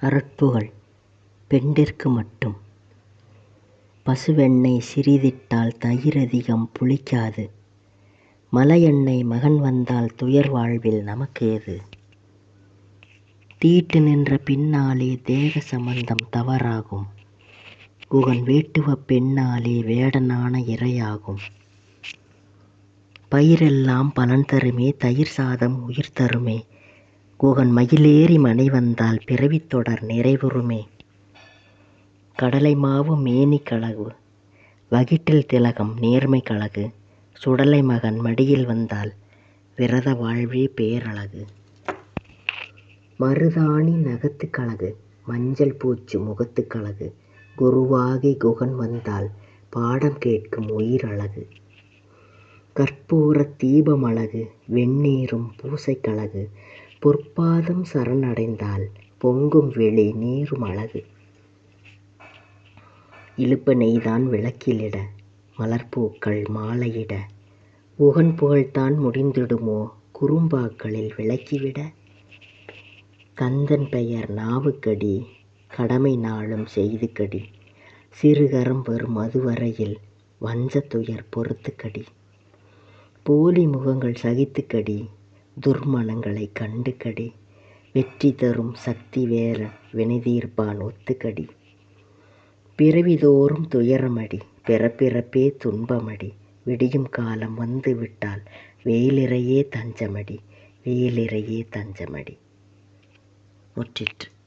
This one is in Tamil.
அருட்புகழ் பெண்டிர்க்கு மட்டும். பசுவெண்ணெய் சிறிதிட்டால் தயிரதிகம் புளிக்காது. மலையெண்ணெய் மகன் வந்தால் துயர் வாழ்வில் நமக்கு ஏது தீட்டு நின்ற பின்னாலே தேக சம்பந்தம் தவறாகும். குகன் வேட்டுவ பெண்ணாலே வேடனான இரையாகும். பயிரெல்லாம் பலன் தருமே தயிர் சாதம் உயிர் தருமே. குகன் மயிலேறி மனை வந்தால் பிறவித் தொடர் நிறைவுறுமே. கடலை மாவு மேனி கழகு வகிட்டில் திலகம் நேர்மை கழகு சுடலை மகன் மடியில் வந்தால் விரத வாழ்வே பேரழகு. மருதாணி நகத்து கழகு மஞ்சள் பூச்சு முகத்து கழகு குருவாகி குகன் வந்தால் பாடம் கேட்கும் உயிரழகு. கற்பூரத் தீபமழகு வெந்நீரும் பூசைக்கழகு பொற்பாதம் சரணடைந்தால் பொங்கும் வெளி நீரும் அழகு. இலுப்ப நெய்தான் விளக்கிலிட மலர்ப்பூக்கள் மாலையிட உகன் புகழ்தான் முடிந்திடுமோ குறும்பாக்களில் விளக்கிவிட. கந்தன் பெயர் நாவுக்கடி கடமை நாளும் செய்துக்கடி. சிறுகரம் வரும் அதுவரையில் வஞ்சத் பொறுத்துக்கடி. போலி முகங்கள் சகித்துக்கடி துர்மணங்களை கண்டு கடி வெற்றி தரும் சக்தி வேற வினைதீர்ப்பான் ஒத்துக்கடி. பிறவிதோறும் துயரமடி பிறப்பிறப்பே துன்பமடி விடியும் காலம் வந்து விட்டால் வேலிறையே தஞ்சமடி வேலிறையே தஞ்சமடி. முற்றிற்று.